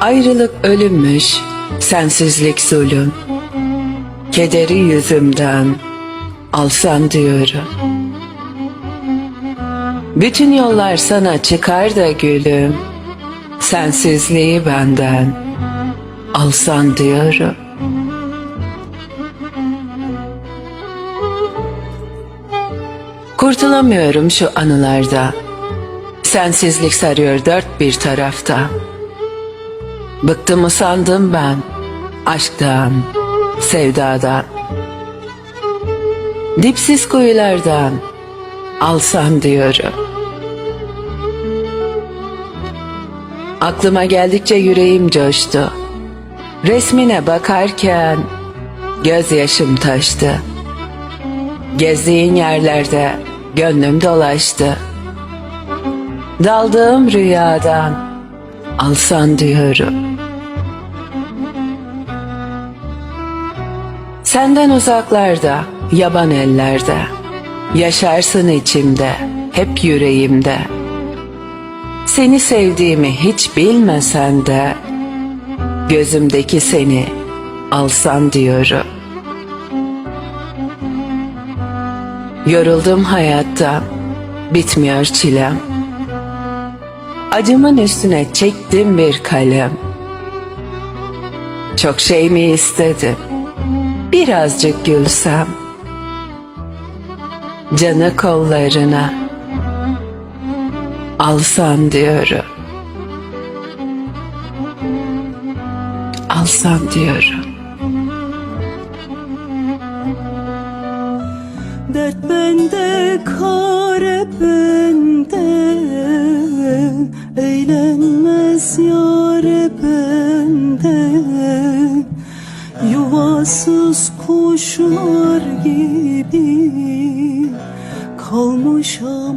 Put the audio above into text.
Ayrılık ölümmüş, sensizlik zulüm. Kederi yüzümden alsan diyorum. Bütün yollar sana çıkar da gülüm. Sensizliği benden alsan diyorum. Kurtulamıyorum şu anılarda. Sensizlik sarıyor dört bir tarafta. Bıktım mı sandım ben aşktan, sevdadan. Dipsiz kuyulardan alsam diyorum. Aklıma geldikçe yüreğim coştu. Resmine bakarken gözyaşım taştı. Gezdiğin yerlerde gönlüm dolaştı. Daldığım rüyadan alsan diyorum. Senden uzaklarda, yaban ellerde, yaşarsın içimde, hep yüreğimde. Seni sevdiğimi hiç bilmesen de, gözümdeki seni alsan diyorum. Yoruldum hayattan, bitmiyor çilem. Acımın üstüne çektim bir kalem. Çok şey mi istedim? Birazcık gülsem. Canı kollarına alsan diyorum. Alsan diyorum. Dert bende, kare bende Eğlenmez Yuvasız kuşlar gibi Kalmışam